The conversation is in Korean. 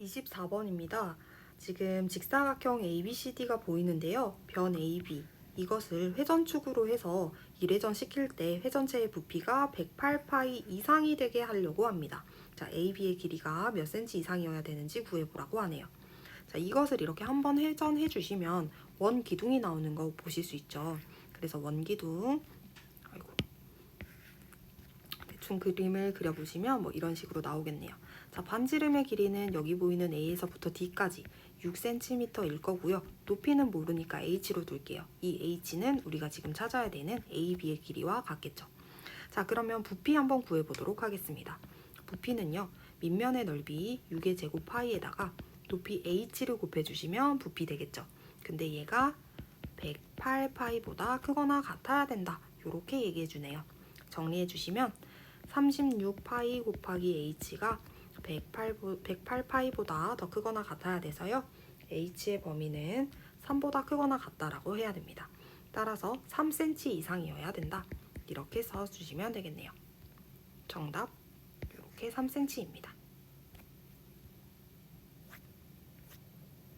24번입니다. 지금 직사각형 ABCD가 보이는데요. 변 AB 이것을 회전축으로 해서 일회전 시킬 때 회전체의 부피가 108파이 이상이 되게 하려고 합니다. 자, AB의 길이가 몇 cm 이상이어야 되는지 구해보라고 하네요. 자, 이것을 이렇게 한번 회전해 주시면 원 기둥이 나오는 거 보실 수 있죠. 그래서 원 기둥 대충 그림을 그려보시면 뭐 이런 식으로 나오겠네요. 자, 반지름의 길이는 여기 보이는 A에서부터 D까지 6cm일 거고요. 높이는 모르니까 H로 둘게요. 이 H는 우리가 지금 찾아야 되는 AB의 길이와 같겠죠. 자, 그러면 부피 한번 구해보도록 하겠습니다. 부피는요, 밑면의 넓이 6의 제곱 파이에다가 높이 H를 곱해주시면 부피 되겠죠. 근데 얘가 108파이보다 크거나 같아야 된다. 이렇게 얘기해주네요. 정리해주시면 36파이 곱하기 H가 108, 108파이보다 더 크거나 같아야 돼서요. H의 범위는 3보다 크거나 같다라고 해야 됩니다. 따라서 3cm 이상이어야 된다. 이렇게 써주시면 되겠네요. 정답 이렇게 3cm입니다.